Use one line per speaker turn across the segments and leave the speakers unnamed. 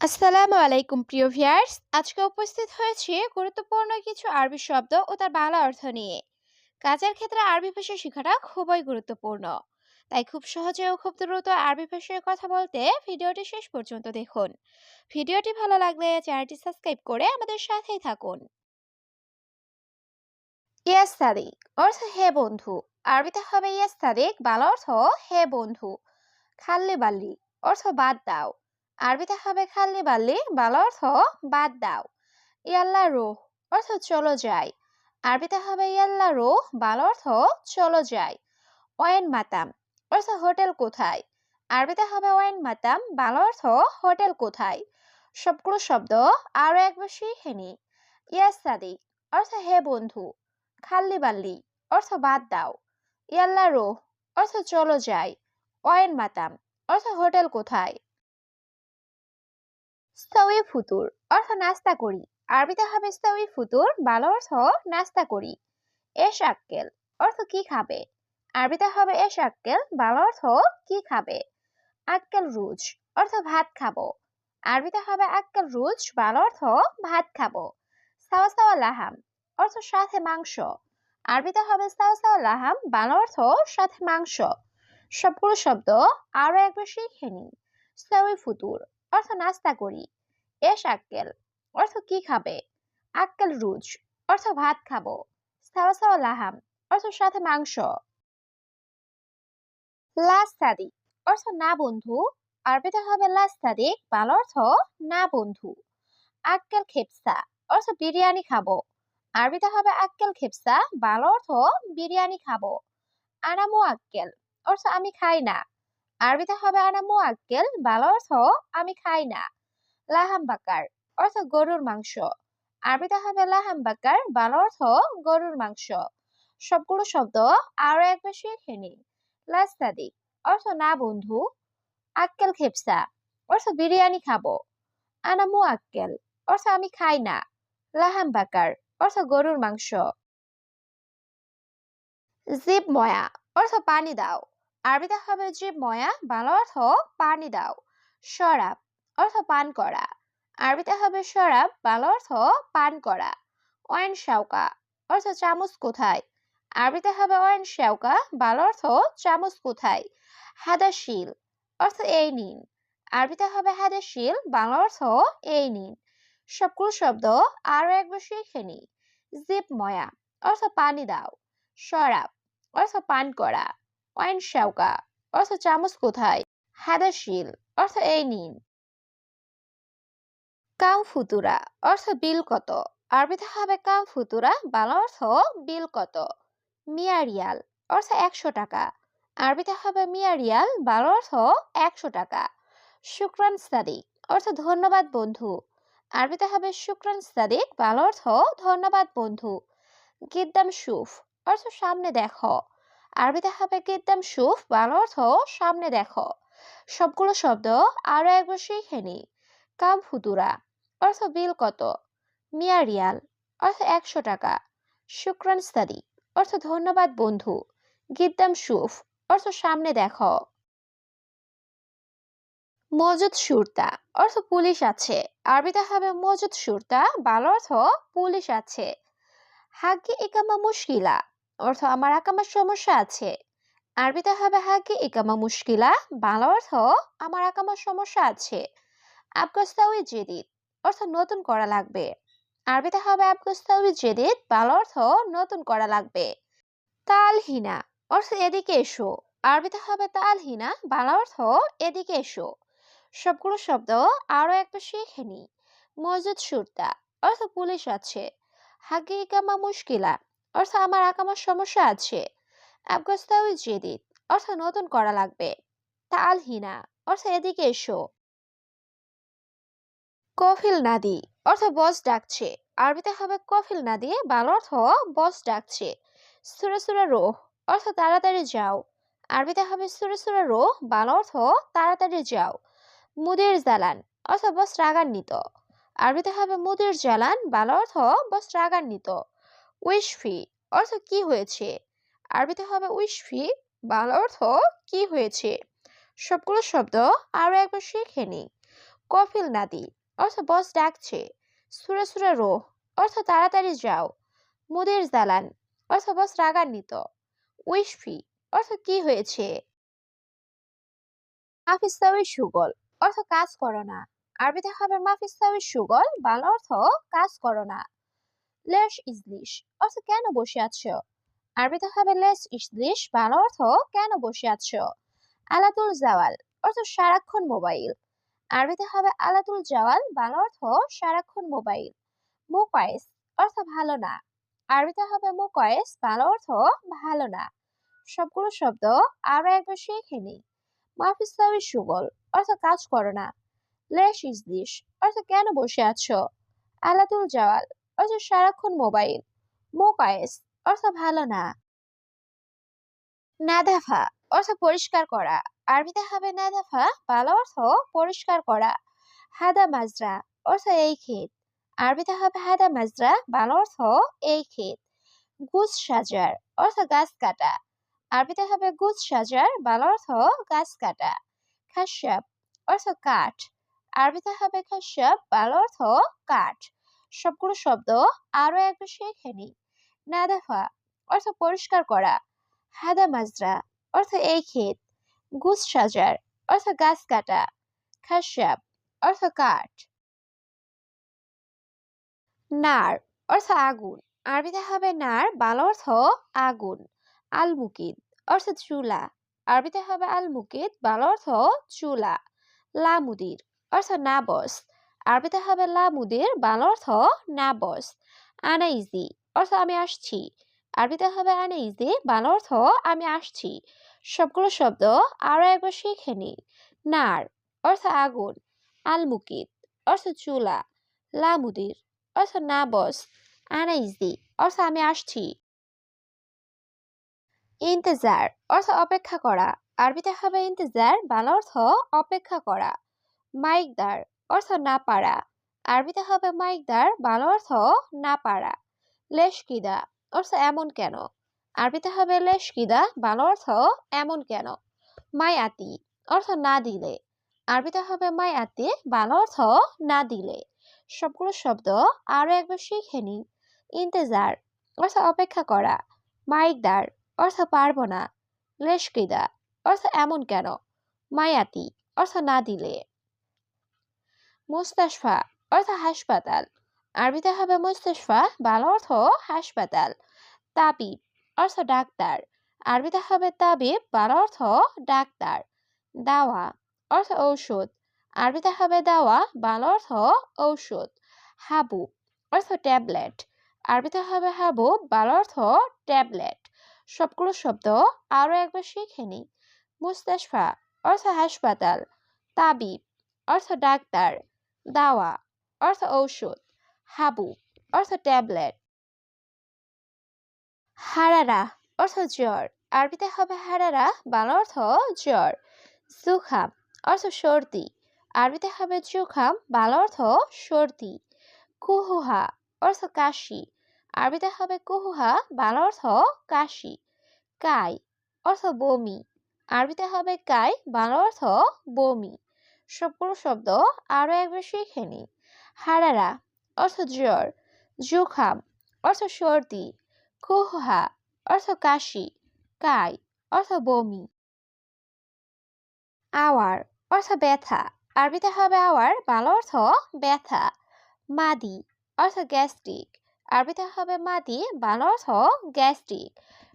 আসসালামু আলাইকুম, প্রিয় ভিউয়ার্স। আজকে উপস্থিত হয়েছি গুরুত্বপূর্ণ কিছু আরবি শব্দ ও তার বাংলা অর্থ নিয়ে। কাজের ক্ষেত্রে আরবি ভাষা শেখাটা খুবই গুরুত্বপূর্ণ। তাই খুব সহজে ও খুব দ্রুত আরবি ভাষায় কথা বলতে ভিডিওটি শেষ পর্যন্ত দেখুন। ভিডিওটি ভালো লাগলে চ্যানেলটি সাবস্ক্রাইব করে আমাদের সাথেই থাকুন। ইয়াস সাদিক অর্থ হে বন্ধু। আরবিতে হবে ইয়াস সাদিক বাংলা অর্থ হে বন্ধু। খাল্লে বাল্লি অর্থ বাদ দাও। আরবিতে হবে খাল্লি বাল্লি বাংলা অর্থ বাদ দাও। ইয়াল্লা রুহ অর্থ চলো যাই। আরবিতে হবে ইয়াল্লা রুহ, বাল অর্থ চলো যাই। ওয়েন মাতাম অর্থ হোটেল কোথায়? আরবিতে হবে ওয়েন মাতাম, বাল অর্থ হোটেল কোথায়? সবগুলো শব্দ আরও একবার শিখে নি ইয়াস সাদিক অর্থ হে বন্ধু খাল্লি বাল্লি অর্থ বাদ দাও। ইয়াল্লা রুহ অর্থ চলো যাই। ওয়েন মাতাম অর্থ হোটেল কোথায়? সাউই ফুতুর অর্থ নাস্তা করি আরবিতে হবে সাউই ফুতুর বাংলা অর্থ নাস্তা করি এস আক্কেল অর্থ কি খাবে? আরবিতে হবে এস আক্কেল বাংলা অর্থ কি খাবে? আক্কেল রুজ অর্থ ভাত খাব। আরবিতে হবে আক্কেল রুজ বাংলা অর্থ ভাত খাব। সাওয়া সাওয়া লাহাম, অর্থ সাথে মাংস। আরবিতে হবে সাওয়া সাওয়া লাহাম বাংলা অর্থ সাথে মাংস। সবগুলো শব্দ আরও একবার শিখে নি সাউই ফুতুর অর্থ নাস্তা করি এস আক্কেল। অর্থ কি খাবে? আক্কেল রুজ। অর্থ ভাত খাব। সাওয়া সাওয়া লাহাম। অর্থ সাথে মাংস। লাস্তাদি অর্থ না বন্ধু। আরবিতে হবে লাস্তাদি বাংলা অর্থ না বন্ধু। আক্কেল খেপসা। অর্থ বিরিয়ানি খাব। আরবিতে হবে আক্কেল খেপসা। বাংলা অর্থ বিরিয়ানি খাব। আনামু আক্কেল। অর্থ আমি খাই না। আরবিতে হবে আনামু আক্কেল। বাংলা অর্থ আমি খাই না। লাহাম বাকার, অর্থ গরুর মাংস। আরবিতে হবে লাহাম বাকার, বাংলা অর্থ গরুর মাংস। সবগুলো শব্দ আরও একবার শিখে নিই লাস্তাদি অর্থ না বন্ধু। আক্কেল খেপসা, অর্থ বিরিয়ানি খাব। আনামু আক্কেল, অর্থ আমি খাই না। লাহাম বাকার, অর্থ গরুর মাংস। জিব ময়া, অর্থ পানি দাও। আরবিতে হবে জিব ময়া, বাংলা অর্থ পানি দাও। শরাব অর্থ পান করা। আরবিতে হবে শরাব, বাংলা অর্থ পান করা। ওয়াইন শাউকা অর্থ চামচ কোথায়? আরবিতে হবে ওয়াইন শাউকা বাংলা অর্থ চামচ কোথায়? হাদাশিল অর্থ এই নিন। আরবিতে হবে হাদাশিল বাংলা অর্থ এই নিন। সবগুলো শব্দ আরও একবার শিখে নি জিপ ময়া, অর্থ পানি দাও। শরাব, অর্থ পান করা। ওয়াইন শাউকা অর্থ চামচ কোথায়? হাদাশিল অর্থ এই নিন। কাম ফুতুরা অর্থ বিল কত? আরবিতে হবে কাম ফুতুরা বাংলা অর্থ বিল কত? মিয়া রিয়াল অর্থ একশো টাকা। আরবিতে হবে মিয়া রিয়াল বাংলা অর্থ একশো টাকা। শুক্রান সাদিক অর্থ ধন্যবাদ বন্ধু। আরবিতে হবে শুক্রান সাদিক, বাংলা অর্থ ধন্যবাদ বন্ধু। গিদ্দাম সুফ অর্থ সামনে দেখো। আরবিতে হবে গিদ্দাম সুফ, বাংলা অর্থ সামনে দেখো। সবগুলো শব্দ আরও একবার শিখে নি। কাম ফুতুরা অর্থ বিল কত? মিয়া রিয়াল, অর্থ একশো টাকা। শুক্রান সাদি, অর্থ ধন্যবাদ বন্ধু। গিদ্দাম সুফ, অর্থ সামনে দেখো। মজুদ সুরতা, অর্থ পুলিশ আছে। আরবিতে হবে মজুদ সুরতা, বাংলা অর্থ পুলিশ আছে। হাগি ইকামা মুশকিলা, অর্থ আমার আকামার সমস্যা আছে। আরবিতে হবে হাগি ইকামা মুশকিলা, বাংলা অর্থ আমার আকামার সমস্যা আছে। আবগস্তাউই জেদিদ অর্থ নতুন করা লাগবে। আরবিতে হবে আবগস্তাউই জেদিদ, বাল অর্থ নতুন করা লাগবে। তালহিনা, অর্থ এদিকে এসো। আরবিতে হবে তালহিনা, বাংলা অর্থ এদিকে এসো। সবগুলো শব্দ আরও একটা শিখে নি মজুদ সুরতা, অর্থ পুলিশ আছে। হাগি ইকামা মুশকিলা, অর্থ আমার আকামার সমস্যা আছে। আবগস্তাউই জেদিদ, অর্থ নতুন করা লাগবে। তালহিনা, অর্থ এদিকে এসো। কফিল নাদি অর্থ বস ডাকছে। আরবিতে হবে কফিল নাদি বাংলা অর্থ বস ডাকছে। সুরে সুরে রোহ অর্থ তাড়াতাড়ি যাও। আরবিতে হবে সুরে সুরে রোহ বাংলা অর্থ তাড়াতাড়ি যাও। মুদির জালান অর্থ বস রাগান্বিত। আরবিতে হবে মুদির জালান বাংলা অর্থ বস রাগান্বিত। উইশফি অর্থ কি হয়েছে? আরবিতে হবে উইশফি বাংলা অর্থ কি হয়েছে? সবগুলো শব্দ আরও একবার শিখে নিই। কফিল নাদি অর্থ বস ডাকছে, সুরে সুরে রো অর্থ তাড়াতাড়ি যাও। মুদির জালান অর্থ বস রাগান্বিত। উইশ ফি অর্থ কি হয়েছে? সুগল অর্থ কাজ করো না। আরবিতে হবে সুগল, বাংলা অর্থ কাজ করো না। লেশ ইজলিশ অর্থ কেন বসে আছো? আরবিতে হবে লেস ইজলিশ, বাংলা অর্থ কেন বসে আছো? আলাতুল জাওয়াল অর্থ সারাক্ষণ মোবাইল। আরবিতে হবে আলাতুল জাওয়াল, বাংলা অর্থ সারাক্ষণ মোবাইল। মোকায়েস অর্থ ভালো না। আরবিতে হবে মোকায়েস, বাংলা অর্থ ভালো না। সবগুলো শব্দ আরও একবার শিখে নিই। মাফিসাবি সুগল অর্থ কাজ করো না। লেশ ইজ দিস অর্থ কেন বসে আছো? আলাতুল জাওয়াল অর্থ সারাক্ষণ মোবাইল। মোকায়েস অর্থ ভালো না। নাদাফা অর্থ পরিষ্কার করা। আরবিতে হবে নাদাফা ভালো অর্থ পরিষ্কার করা। হাদা মাজরা, অর্থ এই ক্ষেত। আরবিতে হবে হাদা মাজরা ভালো অর্থ এই ক্ষেত। গুজ সাজার, অর্থ গাছ কাটা। আরবিতে হবে গুজ সাজার ভালো অর্থ গাছ কাটা। খাসাব অর্থ কাঠ। আরবিতে হবে খাসাব ভালো অর্থ কাঠ। সবগুলো শব্দ আরও একবার শিখে নিই নাদাফা অর্থ পরিষ্কার করা। হাদা মাজরা, অর্থ এই ক্ষেত। গুছ সাজার অর্থ গাছ কাটা খাসাব অর্থ কাঠ নার অর্থ আগুন আরবিতে হবে নার বাল অর্থ আগুন। আল মুকিদ অর্থ চুলা। আরবিতে হবে আল মুকিদ বাল অর্থ চুলা। লামুদির অর্থ নাবস আরবিতে হবে লামুদির বাল অর্থ নাবস আনাইজি অর্থ আমি আসছি। আরবিতে হবে আনাইজি বাল অর্থ আমি আসছি। সবগুলো শব্দ আরও একবার শিখে নি নার, অর্থ আগুন। আলমুকিত, অর্থ চুলা। লামুদির অর্থ নাবস আনাইজি, অর্থ আমি আসছি। ইন্তেজার, অর্থ অপেক্ষা করা। আরবিতে হবে ইন্তেজার, বাংলা অর্থ অপেক্ষা করা। মাইকদার, অর্থ না পারা। আরবিতে হবে মাইকদার, বাংলা অর্থ না পারা। লেশকিদা, অর্থ এমন কেন? আরবিতে হবে লেশকিদা বাংলা অর্থ এমন কেন? মাই আতি অর্থ না দিলে। আরবিতে হবে মাই আতি বাংলা অর্থ না দিলে। সবগুলো শব্দ আরও একবার শিখে নিই ইন্তেজার, অর্থ অপেক্ষা করা। মাইকদার, অর্থ পারব না। লেশকিদা অর্থ এমন কেন? মায়াতি, অর্থ না দিলে। মুস্তাশফা, অর্থ হাসপাতাল। আরবিতে হবে মুস্তাশফা, বাংলা অর্থ হাসপাতাল। তাবিব অর্থ ডাক্তার। আরবিতে হবে তাবিব, বাংলা অর্থ ডাক্তার। দাওয়া, অর্থ ঔষধ। আরবিতে হবে দাওয়া, বাংলা অর্থ ঔষধ। হাবু, অর্থ ট্যাবলেট। আরবিতে হবে হাবু, বাংলা অর্থ ট্যাবলেট। সবগুলো শব্দ আরও একবার শিখে নিই। মুস্তাশফা, অর্থ হাসপাতাল। তাবিব, অর্থ ডাক্তার। দাওয়া, অর্থ ঔষধ। হাবু, অর্থ ট্যাবলেট। হারারা অর্থ জ্বর। আরবিতে হবে হারারা, বাংলা অর্থ জ্বর। জুখাম অর্থ সর্দি। আরবিতে হবে জুখাম, বাংলা অর্থ সর্দি। কুহুহা অর্থ কাশি। আরবিতে হবে কুহুহা, বাংলা অর্থ কাশি। কাই অর্থ বমি। আরবিতে হবে কাই, বাংলা অর্থ বমি। সবগুলো শব্দ আরও একবার শিখে নি হারারা অর্থ জ্বর। জুখাম অর্থ সর্দি। কুহুহা অর্থ কাশি, কাই, অর্থ বমি। আওয়ার, অর্থ ব্যথা। আরবিতে হবে আওয়ার, বাংলা অর্থ ব্যথা। মাদি, অর্থ গ্যাস্ট্রিক। আরবিতে হবে মাদি, বাংলা অর্থ গ্যাস্ট্রিক।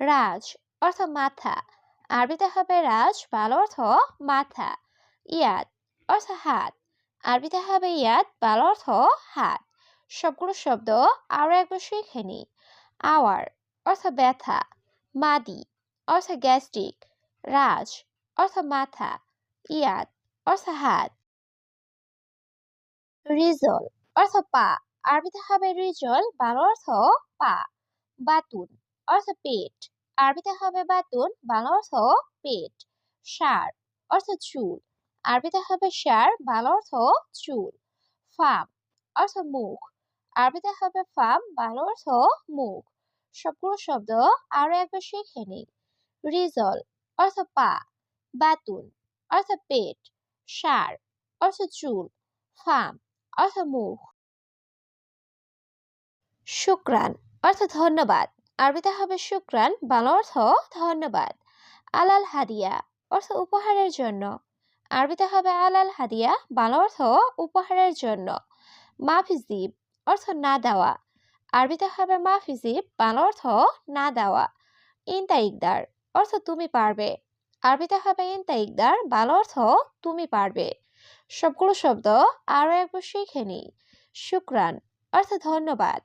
রাজ, অর্থ মাথা। আরবিতে হবে রাজ, বাংলা অর্থ মাথা। ইয়াদ, অর্থ হাত। আরবিতে হবে ইয়াদ, বাংলা অর্থ হাত। সবগুলো শব্দ আরও একবার শিখে নি আওয়ার অর্থ ব্যথা মাদি অর্থ গ্যাস্ট্রিক রাজ অর্থ মাথা ইয়াদ অর্থ হাত রিজল অর্থ পা আরবিতে হবে রিজল, বাংলা অর্থ পা। বাতুন অর্থ পেট আরবিতে হবে বাতুন, বাংলা অর্থ পেট। সার, অর্থ চুল, আরবিতে হবে সার, বাংলা অর্থ চুল। ফাম, অর্থ মুখ, আরবিতে হবে ফাম, বাংলা অর্থ মুখ। শব্দ আরও একবার শিখে নিই। রিজল অর্থ পা বাতুন অর্থ পেট, সার অর্থ চুল, ফাম অর্থ মুখ। শুক্রান অর্থ ধন্যবাদ। আরবিতে হবে শুক্রান বাংলা অর্থ ধন্যবাদ। আলাল হাদিয়া অর্থ উপহারের জন্য। আরবিতে হবে আলাল হাদিয়া, বাংলা অর্থ উপহারের জন্য। মাফিজিব অর্থ না দেওয়া। আরবিতে হবে মাফিজিব বাংলা অর্থ না দেওয়া। ইনতা ইকদার অর্থ তুমি পারবে। আরবিতে হবে ইনতা ইকদার বাংলা অর্থ তুমি পারবে। সবগুলো শব্দ আরও একবার শিখে নিই। শুক্রান অর্থ ধন্যবাদ।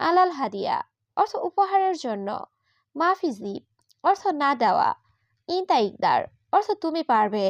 আলাল হাদিয়া অর্থ উপহারের জন্য। মাফিজিব অর্থ না দেওয়া। ইনতা ইকদার অর্থ তুমি পারবে।